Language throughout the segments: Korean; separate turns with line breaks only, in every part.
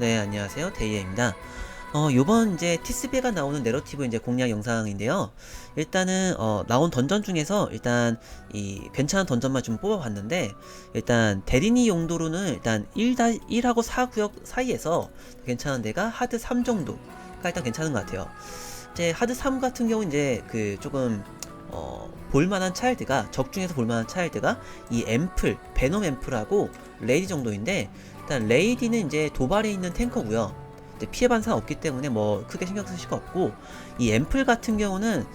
네, 안녕하세요. 데이에입니다. 어, 요번 이제 티스베가 나오는 내러티브 이제 공략 영상인데요. 일단은, 어, 나온 던전 중에서 일단 이 괜찮은 던전만 좀 뽑아봤는데, 일단 대리니 용도로는 일단 1, 1하고 4 구역 사이에서 괜찮은 데가 하드 3 정도가 일단 괜찮은 것 같아요. 이제 하드 3 같은 경우 이제 그 조금, 어, 볼만한 차일드가, 적 중에서 볼만한 차일드가 이 앰플, 베놈 앰플하고 레이디 정도인데, 일단 레이디는 이제 도발에 있는 탱커고요. 피해 반사 없기 때문에 뭐 크게 신경 쓰실 거 없고 이 앰플 같은 경우는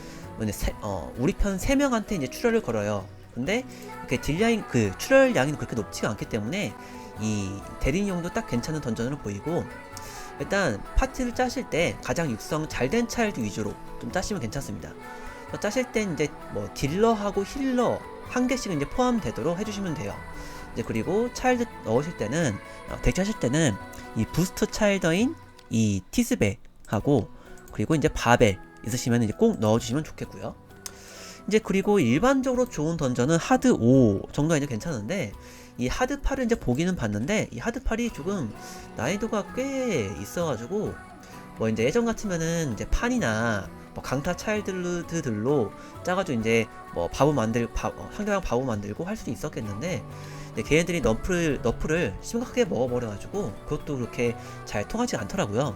세, 어, 우리 편 3명한테 이제 출혈을 걸어요. 근데 이렇게 딜량이 그 출혈량이 그렇게 높지가 않기 때문에 이 대리용도 딱 괜찮은 던전으로 보이고 일단 파티를 짜실 때 가장 육성 잘 된 차일드 위주로 좀 짜시면 괜찮습니다. 짜실 땐 이제 뭐 딜러하고 힐러 한 개씩 이제 포함되도록 해주시면 돼요. 이제 그리고 차일드 넣으실 때는 어, 대체하실 때는 이 부스트 차일더인 이 티스백하고 그리고 이제 바벨 있으시면 이제 꼭 넣어주시면 좋겠고요. 이제 그리고 일반적으로 좋은 던전은 하드 5 정도가 이제 괜찮은데 이 하드 8을 이제 보기는 봤는데 이 하드 8이 조금 난이도가 꽤 있어가지고 뭐 이제 예전 같으면은 이제 판이나 뭐 강타 차일드들로 짜가지고 이제 뭐 바보 만들 바, 어, 상대방 바보 만들고 할 수도 있었겠는데 근데 걔네들이 너프를 너프를 심각하게 먹어버려가지고 그것도 그렇게 잘 통하지 않더라고요.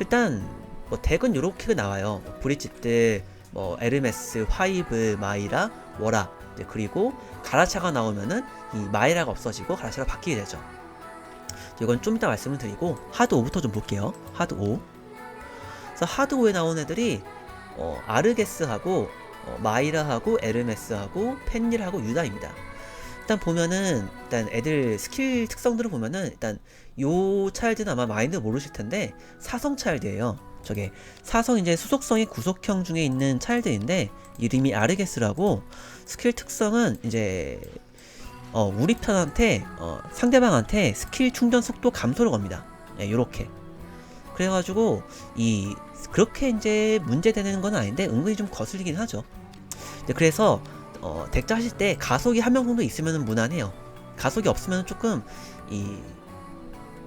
일단 뭐 덱은 요렇게 나와요. 뭐 브리짓들, 뭐 에르메스, 화이브, 마이라, 워라 그리고 가라차가 나오면은 이 마이라가 없어지고 가라차가 바뀌게 되죠. 이건 좀 이따 말씀을 드리고 하드 5부터 좀 볼게요. 하드 5. 그래서 하드 5에 나온 애들이 어, 아르게스하고 어, 마이라하고 에르메스하고 펜닐하고 유다입니다. 일단 보면은 일단 애들 스킬 특성들을 보면은 일단 요 차일드는 아마 마인드 모르실 텐데 사성 차일드예요. 저게 사성 이제 수속성이 구속형 중에 있는 차일드인데 이름이 아르게스라고 스킬 특성은 이제 어 우리 편한테 어 상대방한테 스킬 충전 속도 감소를 겁니다. 예, 요렇게. 그래가지고 이 그렇게 이제 문제되는 건 아닌데 은근히 좀 거슬리긴 하죠. 그래서 어, 덱자 하실 때 가속이 한 명 정도 있으면 무난해요. 가속이 없으면 조금 이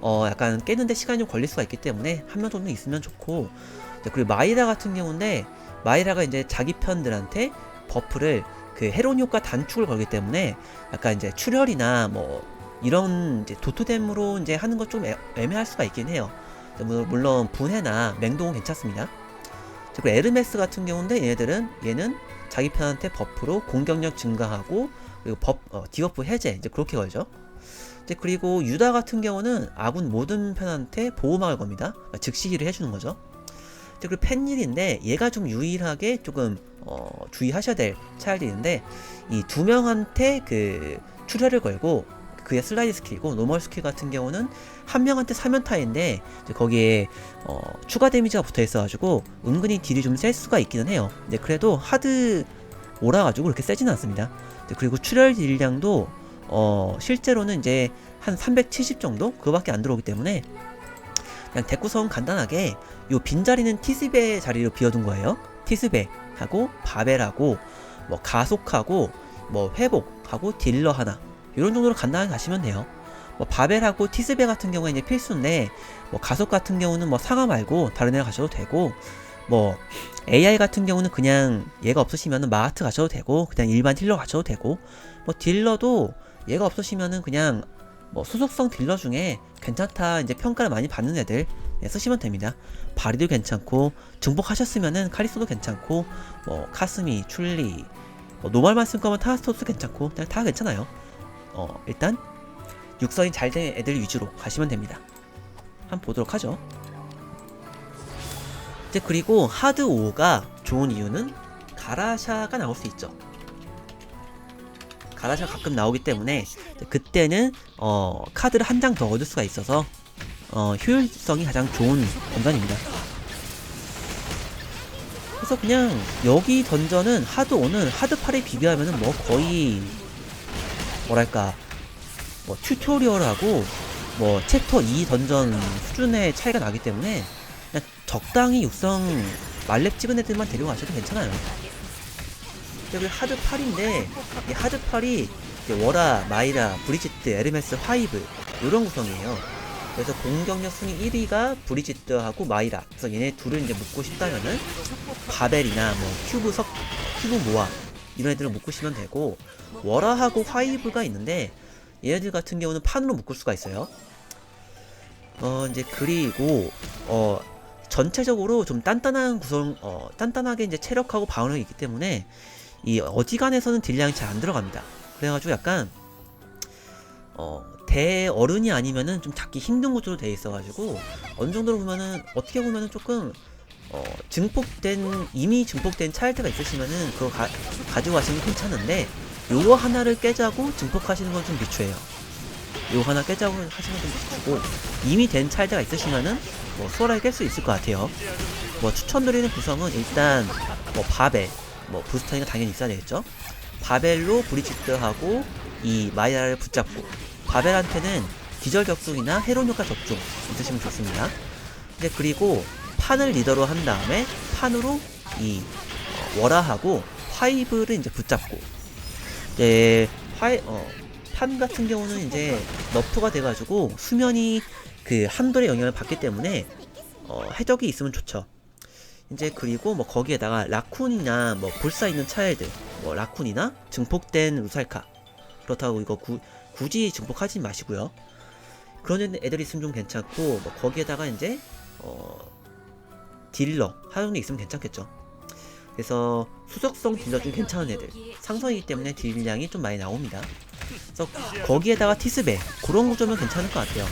어, 약간 깨는데 시간이 좀 걸릴 수가 있기 때문에 한 명 정도 있으면 좋고 이제 그리고 마이라 같은 경우인데 마이라가 이제 자기 편들한테 버프를 그 헤론 효과 단축을 걸기 때문에 약간 이제 출혈이나 뭐 이런 이제 도토댐으로 이제 하는 것 좀 애매할 수가 있긴 해요. 물- 물론 분해나 맹동은 괜찮습니다. 그리고 에르메스 같은 경우인데 얘네들은 얘는 자기 편한테 버프로 공격력 증가하고 그리고 법 어, 디버프 해제 이제 그렇게 걸죠. 이제 그리고 유다 같은 경우는 아군 모든 편한테 보호막을 겁니다. 그러니까 즉시 힐을 해주는 거죠. 이제 그리고 펜일인데 얘가 좀 유일하게 조금 어, 주의하셔야 될 차일드인데 이 두 명한테 그 출혈을 걸고 그의 슬라이드 스킬이고 노멀 스킬 같은 경우는 한 명한테 사면타인데 이제 거기에 어, 추가 데미지가 붙어 있어가지고 은근히 딜이 좀 셀 수가 있기는 해요. 근데 그래도 하드 오라가지고 그렇게 세지는 않습니다. 그리고 출혈 딜량도 어, 실제로는 이제 한 370 정도 그거밖에 안 들어오기 때문에 그냥 데쿠성 간단하게 요 빈자리는 티스베 자리로 비워둔 거예요. 티스베 하고 바벨하고 뭐 가속하고 뭐 회복하고 딜러 하나 이런 정도로 간단하게 가시면 돼요. 뭐 바벨하고 티스베 같은 경우에 이제 필수인데 뭐 가속 같은 경우는 뭐 상하 말고 다른 애 가셔도 되고 뭐 AI 같은 경우는 그냥 얘가 없으시면은 마하트 가셔도 되고 그냥 일반 딜러 가셔도 되고 뭐 딜러도 얘가 없으시면은 그냥 뭐 수속성 딜러 중에 괜찮다 이제 평가를 많이 받는 애들 네, 쓰시면 됩니다. 바리도 괜찮고 증복하셨으면은 카리스도 괜찮고 뭐 카스미, 출리, 뭐 노말만 쓸 거면 타스토스 괜찮고 그냥 다 괜찮아요. 어 일단 육성이 잘 된 애들 위주로 가시면 됩니다. 한번 보도록 하죠. 이제 그리고 하드 5가 좋은 이유는 가라샤가 나올 수 있죠. 가라샤가 가끔 나오기 때문에 그때는 어, 카드를 한 장 더 얻을 수가 있어서 어, 효율성이 가장 좋은 던전입니다. 그래서 그냥 여기 던전은 하드 5는 하드 8에 비교하면은 뭐 거의 뭐랄까 뭐 튜토리얼하고 뭐 챕터 2 던전 수준의 차이가 나기 때문에 그냥 적당히 육성 말렙 찍은 애들만 데려가셔도 괜찮아요. 여기 하드 8인데 이 하드 8이 워라, 마이라, 브리지트, 에르메스, 화이브 이런 구성이에요. 그래서 공격력 순위 1위가 브리지트하고 마이라. 그래서 얘네 둘을 이제 묶고 싶다면은 바벨이나 뭐 큐브 석, 큐브 모아 이런 애들을 묶으시면 되고 워라하고 화이브가 있는데 얘네들 같은 경우는 판으로 묶을 수가 있어요. 어 이제 그리고 어 전체적으로 좀 단단한 구성, 어 단단하게 이제 체력하고 방어력이 있기 때문에 이 어지간해서는 딜량이 잘 안 들어갑니다. 그래가지고 약간 어 대어른이 아니면은 좀 잡기 힘든 구조로 돼 있어가지고 어느 정도로 보면은 어떻게 보면은 조금 어 증폭된 이미 증폭된 차일드가 있으시면은 그거 가, 가지고 가시면 괜찮은데 요거 하나를 깨자고 증폭하시는 건 좀 비추해요. 요 하나 깨자고 하시면 좀 비추고 이미 된 차일드가 있으시면은 뭐 수월하게 깰 수 있을 것 같아요. 뭐 추천드리는 구성은 일단 뭐 바벨, 뭐 부스터니가 당연히 있어야 되겠죠. 바벨로 브리지트하고 이 마이라를 붙잡고 바벨한테는 기절 격둥이나 헤론 효과 적중 있으시면 좋습니다. 이제 그리고 판을 리더로 한 다음에 판으로 이 어, 워라하고 화이브를 이제 붙잡고 이제 화이 어, 판 같은 경우는 이제 너프가 돼가지고 수면이 그 한돌의 영향을 받기 때문에 어, 해적이 있으면 좋죠. 이제 그리고 뭐 거기에다가 라쿤이나 뭐 불사 있는 차일드 뭐 라쿤이나 증폭된 루살카 그렇다고 이거 구, 굳이 증폭하지 마시고요. 그런 애- 애들 있으면 좀 괜찮고 뭐 거기에다가 이제 어 딜러 하용이 있으면 괜찮겠죠. 그래서 수적성 딜러 좀 괜찮은 애들 상성이기 때문에 딜량이 좀 많이 나옵니다. 그래서 거기에다가 티스베 그런 구조면 괜찮을 것 같아요.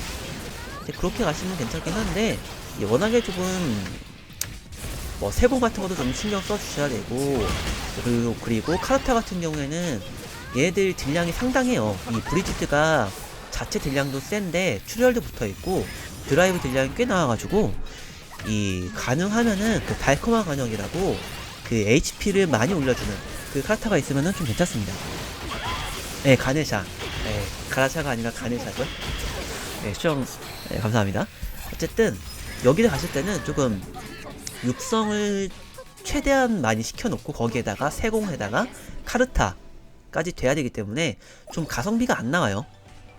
그렇게 가시면 괜찮긴 한데 워낙에 조금 뭐 세고 같은 것도 좀 신경 써 주셔야 되고 그리고 그리고 카르타 같은 경우에는 얘들 딜량이 상당해요. 이 브리지트가 자체 딜량도 센데 출혈도 붙어 있고 드라이브 딜량이 꽤 나와가지고 이 가능하면은 그 달콤한 간역이라고 그 HP를 많이 올려주는 그 카르타가 있으면은 좀 괜찮습니다. 네, 가네샤. 네, 가라샤가 아니라 가네샤죠. 네, 수정, 네, 감사합니다. 어쨌든, 여기를 가실 때는 조금 육성을 최대한 많이 시켜놓고 거기에다가 세공에다가 카르타까지 돼야 되기 때문에 좀 가성비가 안 나와요.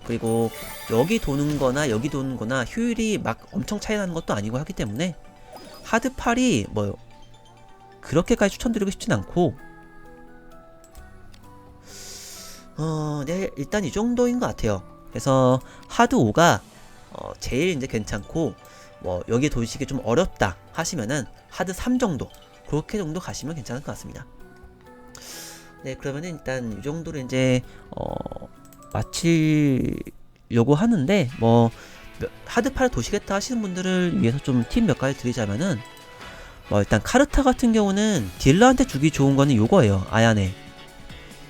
그리고 여기 도는 거나 여기 도는 거나 효율이 막 엄청 차이 나는 것도 아니고 하기 때문에 하드팔이 뭐 그렇게까지 추천드리고 싶진 않고 어, 네, 일단 이 정도인 것 같아요. 그래서 하드 5가 어, 제일 이제 괜찮고 뭐 여기 도시기 좀 어렵다 하시면은 하드 3 정도 그렇게 정도 가시면 괜찮을 것 같습니다. 네, 그러면은 일단 이 정도로 이제 어, 마치려고 하는데 뭐 몇- 하드팔 도시겠다 하시는 분들을 위해서 좀 팁 몇 가지 드리자면은 뭐 일단 카르타 같은 경우는 딜러한테 주기 좋은 거는 요거예요. 아야네.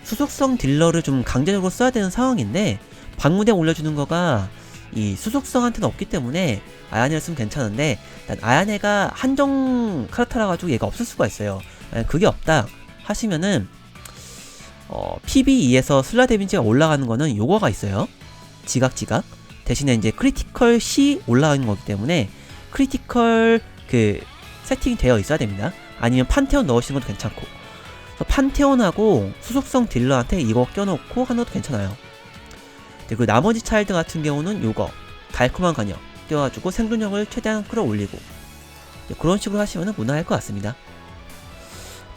수속성 딜러를 좀 강제적으로 써야 되는 상황인데 방무대 올려주는 거가 이 수속성한테는 없기 때문에 아야네를 쓰면 괜찮은데 일단 아야네가 한정 카르타라 가지고 얘가 없을 수가 있어요. 만약 그게 없다 하시면은 어, PB2에서 슬라 데미지가 올라가는 거는 요거가 있어요. 지각 지각. 대신에 이제 크리티컬 C 올라가는 거기 때문에 크리티컬 그 세팅이 되어 있어야 됩니다. 아니면 판테온 넣으시는 것도 괜찮고. 판테온하고 수속성 딜러한테 이거 껴놓고 하는 것도 괜찮아요. 그리고 나머지 차일드 같은 경우는 요거 달콤한 간역 껴가지고 생존력을 최대한 끌어올리고 그런 식으로 하시면 무난할 것 같습니다.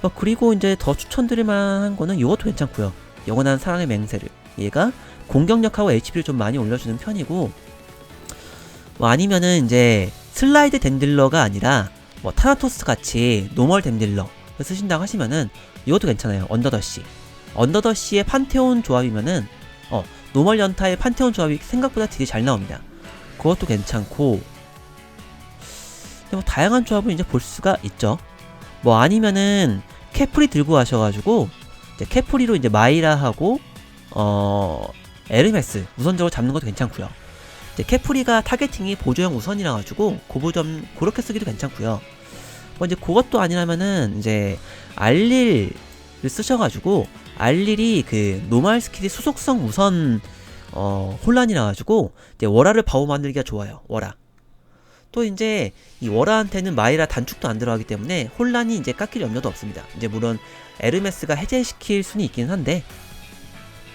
어, 그리고 이제 더 추천드릴 만한 거는 이것도 괜찮고요. 영원한 사랑의 맹세를 얘가 공격력하고 HP를 좀 많이 올려주는 편이고 뭐 아니면은 이제 슬라이드 댄딜러가 아니라 뭐 타나토스 같이 노멀 댄딜러를 쓰신다고 하시면은 이것도 괜찮아요. 언더더시 언더더시의 판테온 조합이면은 어 노멀 연타의 판테온 조합이 생각보다 되게 잘 나옵니다. 그것도 괜찮고 뭐 다양한 조합을 이제 볼 수가 있죠. 뭐 아니면은 캐프리 들고 가셔가지고 이제 캐프리로 이제 마이라하고 어 에르메스 우선적으로 잡는 것도 괜찮고요. 이제 캐프리가 타겟팅이 보조형 우선이라 가지고 고보점 그렇게 쓰기도 괜찮고요. 뭐 이제 그것도 아니라면은 이제 알릴을 쓰셔가지고 알릴이 그 노말 스킬이 수속성 우선 어 혼란이라 가지고 이제 워라를 바우 만들기가 좋아요. 워라. 또 이제 이 워라한테는 마이라 단축도 안 들어가기 때문에 혼란이 이제 깎일 염려도 없습니다. 이제 물론 에르메스가 해제시킬 수는 있긴 한데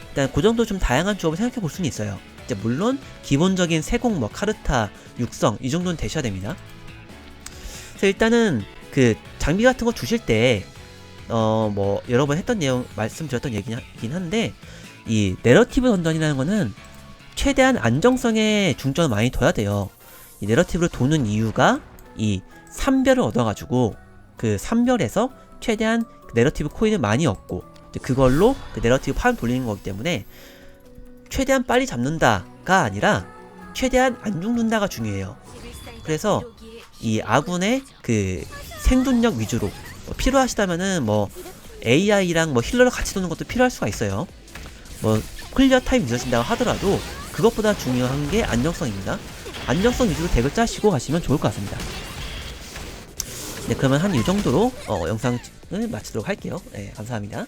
일단 그 정도 좀 다양한 조합을 생각해 볼 수는 있어요. 이제 물론 기본적인 세공 뭐 카르타 육성 이 정도는 되셔야 됩니다. 그래서 일단은 그 장비 같은 거 주실 때 어 뭐 여러 번 했던 내용 말씀드렸던 얘기긴 한데 이 내러티브 던전이라는 거는 최대한 안정성에 중점을 많이 둬야 돼요. 이 내러티브를 도는 이유가 이 3별을 얻어가지고 그 3별에서 최대한 그 내러티브 코인을 많이 얻고 그걸로 그 내러티브 판 돌리는 거기 때문에 최대한 빨리 잡는다가 아니라 최대한 안 죽는다가 중요해요. 그래서 이 아군의 그 생존력 위주로 뭐 필요하시다면은 뭐 AI랑 뭐 힐러를 같이 도는 것도 필요할 수가 있어요. 뭐 클리어 타임 늦어진다고 하더라도 그것보다 중요한 게 안정성입니다. 안정성 위주로 덱을 짜시고 가시면 좋을 것 같습니다. 네, 그러면 한 이 정도로 어, 영상을 마치도록 할게요. 네, 감사합니다.